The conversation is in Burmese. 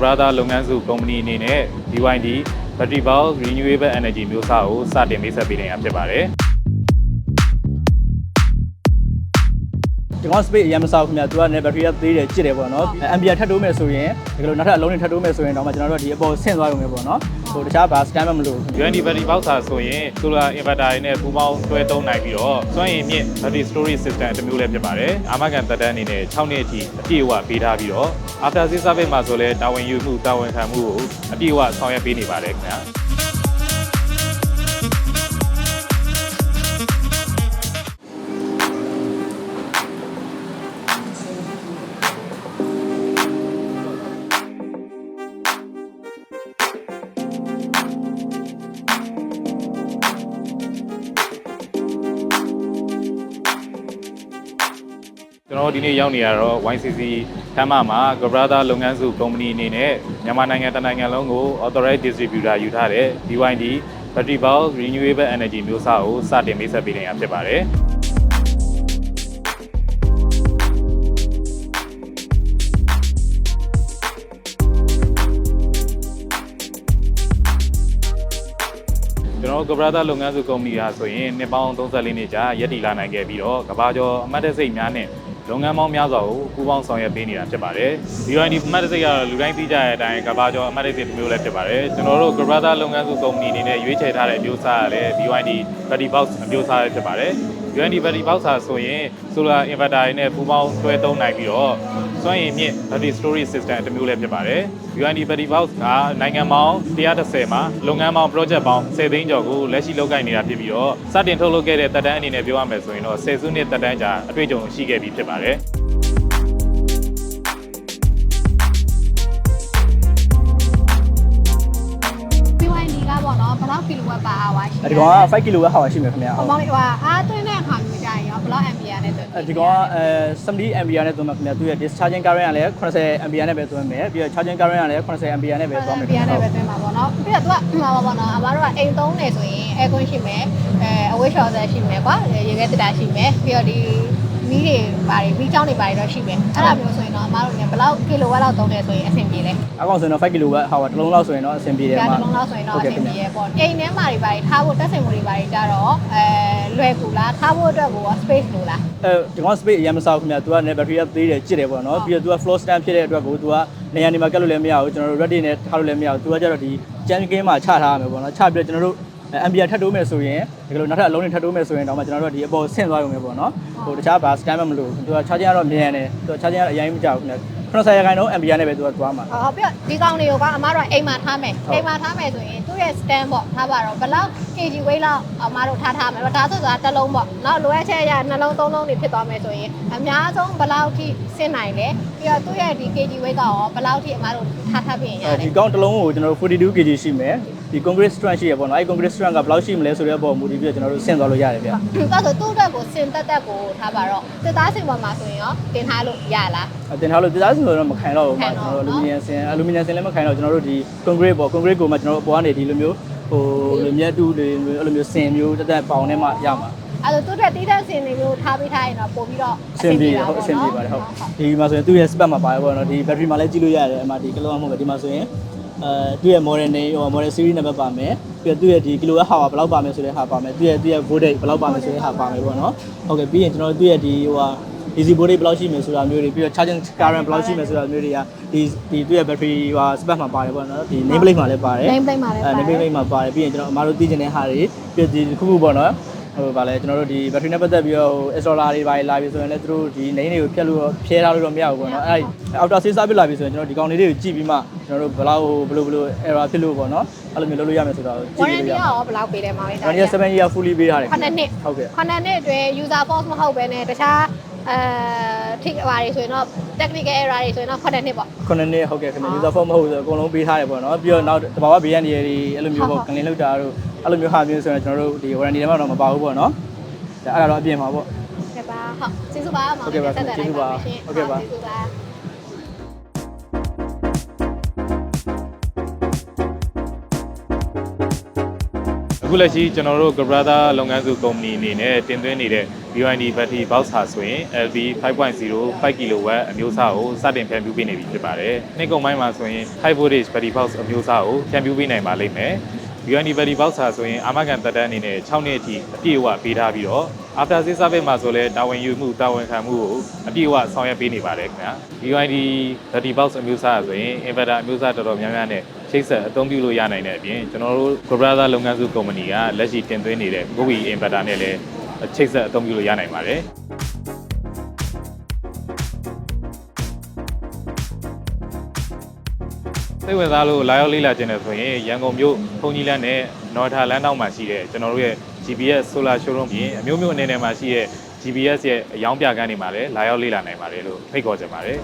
Brother လုပ်ငန်းစုကုမ္ပဏီအနေနဲ့ BYD Battery Bulk Renewable Energy မျိုးစားကိုစတင်မိတ်ဆက်ပေးနေတာဖြစ်ပါတယ် ဒီကောင် space အရင်မစားဘူးခင်ဗျာသူက net battery ကသေးတယ်ကြစ်တယ်ပေါ့နော် ampere ထပ်တိုးမယ်ဆိုရင်ဒီလိုနောက်ထပ်အလုံးတွေထပ်တိုးမယ်ဆိုရင်တော့မှကျွန်တော်တို့ကဒီအပေါ်ဆင့်သွားရုံပဲပေါ့နော်ဟိုတခြားဘာ scan မလို့ဘူး UND Battery Bulk စာဆိုရင် Solar Inverter တွေနဲ့ပူးပေါင်းတွဲသုံးနိုင်ပြီးတော့စွမ်းရည်မြင့် Battery Storage System တစ်မျိုးလည်းဖြစ်ပါတယ်အာမခံသက်တမ်းအနေနဲ့6နှစ်အထိအပြည့်အဝပေးထားပြီးတော့ After Sales Service မှာဆိုလည်းတာဝန်ယူမှုတာဝန်ခံမှုကိုအပြည့်အဝဆောင်ရွက်ပေးနေပါတယ်ခင်ဗျာ ကျွန်တော်တို့ဒီနေ့ရောက်နေရတော့ YCC တမ်းမမှာ Brother လုပ်ငန်းစုကုမ္ပဏီအနေနဲ့မြန်မာနိုင်ငံတစ်နိုင်ငံလုံးကို Authorized Distributor ယူထားတဲ့ BYD Battery Bulk Renewable Energy မျိုးစားကိုစတင်မိတ်ဆက်ပေးနေတာဖြစ်ပါတယ်ကျွန်တော်တို့ Brother လုပ်ငန်းစုကုမ္ပဏီဟာဆိုရင်နှစ်ပေါင်း34နှစ်ကြာရည်တည်လာနိုင်ခဲ့ပြီးတော့ကမ္ဘာကျော်အမတ်တစိတ်များနဲ့ လုပ်ငန်းပေါင်းများစွာကိုပူးပေါင်းဆောင်ရွက်ပေးနေတာဖြစ်ပါတယ်။ BYD အမတ်တစိတ်ကတော့လူတိုင်းသိကြတဲ့အတိုင်းကမ္ဘာကျော်အမတ်တစိတ်တစ်မျိုးလည်းဖြစ်ပါတယ်။ကျွန်တော်တို့ Brother လုပ်ငန်းစုကုမ္ပဏီအနေနဲ့ရွေးချယ်ထားတဲ့အမျိုးအစားကလည်း BYD Battery Box အမျိုးအစားပဲဖြစ်ပါတယ်။ UND Battery Box ဟာဆိုရင် Solar Inverter တွေနဲ့ပူးပေါင်းတွဲသုံးနိုင်ပြီးတော့စွမ်းရည်မြင့် Battery Storage System တစ်မျိုးလည်းဖြစ်ပါတယ်။ UND Battery Box ကနိုင်ငံပေါင်း130မှာလုပ်ငန်းပေါင်း project ပေါင်း10သိန်းကျော်ကိုလက်ရှိလုပ်ကိုင်နေတာဖြစ်ပြီးတော့စတင်ထုတ်လုပ်ခဲ့တဲ့တက်တန်းအနေနဲ့ပြောရမယ်ဆိုရင်တော့10စုနှစ်တက်တန်းကြာအတွေ့အကြုံရှိခဲ့ပြီးဖြစ်ပါတယ်။ ဝက်ပါအာဝါရှိအဲဒီကောင်က5 kW ဟောရှိမယ်ခင်ဗျာဟောမောင်လေးဟိုအားသွင်းတဲ့အခါမျိုးကြာရင်ရောဘယ်လောက် ampere နဲ့သွင်းအဲဒီကောင်ကအဲ70 ampere နဲ့သွင်းမှာခင်ဗျာသူရဲ့ discharging current ကလည်း80 ampere နဲ့ပဲသွင်းမယ်ပြီးတော့ charging current ကလည်း80 ampere နဲ့ပဲသွားမယ် ampere နဲ့ပဲသွင်းမှာပေါ့နော်ပြီးတော့သူကဟိုပါပေါ့နော်အမတို့ကအိမ်သုံးနေဆိုရင် air con ရှိမယ်အဲအဝိရှော်သက်ရှိမယ်ကွာရေခဲတက်တာရှိမယ်ပြီးတော့ဒီ မီးတွေပါတယ်မီးချောင်းတွေပါတယ်တော့ရှိမယ်အဲ့ဒါမျိုးဆိုရင်တော့အမတို့ကဘယ်လောက်ကီလိုဝက်လောက်သုံးတယ်ဆိုရင်အဆင်ပြေလဲအကောင်ဆိုရင်တော့5 kW ဟောတစ်လုံးလောက်ဆိုရင်တော့အဆင်ပြေတယ်ကြာမှာတစ်လုံးလောက်ဆိုရင်တော့အဆင်ပြေရဲ့ပေါ့အိမ်ထဲမှာတွေပါတယ်ထားဖို့တက်ဆင်မှုတွေပါတယ်ကြတော့အဲလွယ်ကူလားထားဖို့အတွက်ကို space လိုလားအဲဒီကောင် space အရင်မစားဘူးခင်ဗျာသူက net battery ကသေးတယ်ကြစ်တယ်ပေါ့နော်ပြီးတော့သူက floor stand ဖြစ်တဲ့အတွက်ကိုသူကနေရာနေမှာကတ်လို့လည်းမရဘူးကျွန်တော်တို့ ready နဲ့ထားလို့လည်းမရဘူးသူကကြတော့ဒီ jam game မှာချထားရမယ်ပေါ့နော်ချပြီးတော့ကျွန်တော်တို့ ampere ထပ်တိုးမယ်ဆိုရင်ဒီလိုနောက်ထပ်အလုံးတွေထပ်တိုးမယ်ဆိုရင်တော့မှကျွန်တော်တို့ကဒီအပေါ်ဆင့်သွားရုံပဲပေါ့နော်ဟိုတခြားဘာ scan မလို့သူက charging ကတော့မြန်တယ်သူက charging ကတော့အရင်မကြောက်ဘူးခင်ဗျ90ရာခိုင်နှုန်း ampere နဲ့ပဲသူကသွားမှာဟုတ်ပြီးတော့ဒီကောင်တွေကိုကအမတို့ကအိမ်မှာထားမယ်ဟုတ်အိမ်မှာထားမယ်ဆိုရင်သူ့ရဲ့ stand ပေါ့ထားပါတော့ဘယ်လောက် kg weight လောက်အမတို့ထားထားမယ်ဒါဆိုဆိုတာတစ်လုံးပေါ့နောက်လိုအပ်ချက်အရနှလုံးသုံးလုံးတွေဖြစ်သွားမယ်ဆိုရင်အများဆုံးဘယ်လောက်ထိဆင်းနိုင်လဲပြီးတော့သူ့ရဲ့ဒီ kg weight ကရောဘယ်လောက်ထိအမတို့ထားထားပြင်ရအဲလဲဒီကောင်တစ်လုံးကိုကျွန်တော်တို့42 kg ရှိမယ် ဒီ concrete strength ရှိရပေါ့နော်အဲ concrete strength ကဘယ်လောက်ရှိမလဲဆိုတဲ့အပေါ်မူတည်ပြီးတော့ကျွန်တော်တို့ဆင့်သွားလို့ရတယ်ဗျဒါဆိုသူ့အတွက်ကိုစင်တက်တက်ကိုထားပါတော့စစ်သားစင်ပေါ်မှာဆိုရင်ရောတင်ထားလို့ရလားအတင်ထားလို့ဒီသားဆိုတော့မခိုင်တော့ဘူးခိုမှာင်ကျွန်တော့တော်တို့ဘူးအလူမီနီယံဆင်အလူမီနီယံဆင်လည်းမခိုင်တော့ကျွန်တော်တို့ဒီ concrete ပေါ့ concrete ကိုမှကျွန်တော်တို့အပေါ်ကနေဒီလိုမျိုးဟိုလိုမြတ်တူတွေအဲ့လိုမျိုးဆင်မျိုးတက်တက်ပေါင်နဲ့မှရမှာအဲ့တော့သူ့အတွက်တီးတဲ့စင်တွေမျိုးထားပေးထားရင်တော့ပို့ပြီးတော့အဆင်ပြေဟုတ်အဆင်ပြေပါတယ်ဟုတ်ဒီမှာဆိုရင်သူ့ရဲ့ spec မှာပါတယ်ပေါ့နော်ဒီ battery မှာလည်းကြည့်လို့ရတယ်အမှဒီကလောမဟုတ်ပဲဒီမှာဆိုရင် အဲသူ့ရဲ့ model နေဟို model series နံပါတ်ပါမယ်ပြီးတော့သူ့ရဲ့ဒီ kilowatt hour ဘယ်လောက်ပါမယ်ဆိုတဲ့ဟာပါမယ်သူ့ရဲ့သူ့ရဲ့ voltage ဘယ်လောက်ပါမယ်ဆိုတဲ့ဟာပါမယ်ပေါ့နော်ဟုတ်ကဲ့ပြီးရင်ကျွန်တော်တို့သူ့ရဲ့ဒီဟိုဟာ easy body ဘယ်လောက်ရှိမယ်ဆိုတာမျိုးတွေပြီးတော့ charging current ဘယ်လောက်ရှိမယ်ဆိုတာမျိုးတွေကဒီဒီသူ့ရဲ့ battery ဟာ spec မှာပါတယ်ပေါ့နော်ဒီ name plate မှာလည်းပါတယ် name plate မှာလည်းအဲပါတယ် name plate မှာပါတယ်ပြီးရင်ကျွန်တော်အမားတို့သိချင်တဲ့ဟာတွေပြီးတော့ဒီတစ်ခုခုပေါ့နော် ဟိုဗာလဲကျွန်တော်တို့ဒီ battery နဲ့ပတ်သက်ပြီးတော့ဟို installer တွေပါလာပြီဆိုရင်လည်းသူတို့ဒီ name တွေကိုဖြတ်လို့ဖြဲထားလို့တော့မရဘူးပေါ့နော်အဲ့ဒီ outer sales service လာပြီဆိုရင်ကျွန်တော်ဒီကောင်လေးတွေကိုကြည့်ပြီးမှကျွန်တော်တို့ဘယ်လောက်ဘယ်လိုဘယ်လို error ဖြစ်လို့ပေါ့နော်အဲ့လိုမျိုးလုပ်လို့ရမယ်ဆိုတော့ကြည့် warranty လို့ရကမှာရောဘယ်လောက်ပေးတယ်မောင်လေး warranty 7 year fully ပေးထားတယ်ခုနှစ်နှစ်ဟုတ်ကဲ့ခုနှစ်နှစ်အတွင်း user force မဟုတ်ဘဲနဲ့တခြား အဲထိဟွာတွေဆိုရင်တော့ technical error တွေဆိုရင်တော့ခုနှစ်နှစ်ပေါ့ခုနှစ်နှစ်ဟုတ်ကဲ့ခင်ဗျ user form မဟုတ်ဘူးဆိုတော့အကုန်လုံးပေးထားတယ်ပေါ့နော်ပြီးတော့နောက်တဘာဝဘေးရန်တွေအဲ့လိုမျိုးပေါ့ clean လုပ်တာတို့အဲ့လိုမျိုးဟာမျိုးဆိုရင်ကျွန်တော်တို့ဒီ warranty ထဲမှာတော့မပါဘူးပေါ့နော်အဲ့ဒါတော့အပြင်ပါပေါ့ကဲပါဟုတ်ကျေးဇူးပါမောင်ဟုတ်ကဲ့ပါဆက်သွယ်လိုက်ပါမယ်ရှင်ဟုတ်ကဲ့ပါကျေးဇူးပါ အခုလက်ရှိကျွန်တော်တို့ Brother လုပ်ငန်းစုကုမ္ပဏီအနေနဲ့တင်သွင်းနေတဲ့ BYD battery box ဟာဆိုရင် LV 5.0 5 kW အမျိုးအစားကိုစတင်ဖြန့်ဖြူးပေးနေပြီဖြစ်ပါတယ်။နှစ်ကုန်ပိုင်းမှာဆိုရင် high voltage battery box အမျိုးအစားကိုဖြန့်ဖြူးပေးနိုင်ပါလိမ့်မယ်။ BYD battery box ဟာဆိုရင်အာမခံတက်တန်းအနေနဲ့6နှစ်အထိအပြည့်အဝပေးထားပြီးတော့ after sales service မှာဆိုလဲတာဝန်ယူမှုတာဝန်ခံမှုကိုအပြည့်အဝဆောင်ရွက်ပေးနေပါတယ်ခင်ဗျာ BYD battery box အမျိုးအစားဆိုရင် inverter အမျိုးအစားတော်တော်များများနဲ့ ချိတ်ဆက်အသုံးပြုလို့ရနိုင်တဲ့အပြင်ကျွန်တော်တို့ Gobrada လုပ်ငန်းစုကုမ္ပဏီကလက်ရှိတင်သွင်းနေတဲ့ GoWi inverter နဲ့လည်းချိတ်ဆက်အသုံးပြုလို့ရနိုင်ပါတယ်စိတ်ဝင်စားလို့လာရောက်လေ့လာခြင်းနဲ့ဆိုရင်ရန်ကုန်မြို့ဖုန်ကြီးလမ်းနဲ့နော်ထာလမ်းတောက်မှာရှိတဲ့ကျွန်တော်တို့ရဲ့ GPS Solar Showroom ပြင်အမျိုးမျိုးအနေနဲ့မှာရှိတဲ့ GPS ရဲ့အယောင်းပြကန်းတွေမှာလည်းလာရောက်လေ့လာနိုင်ပါတယ်လို့ဖိတ်ခေါ်ချင်ပါတယ်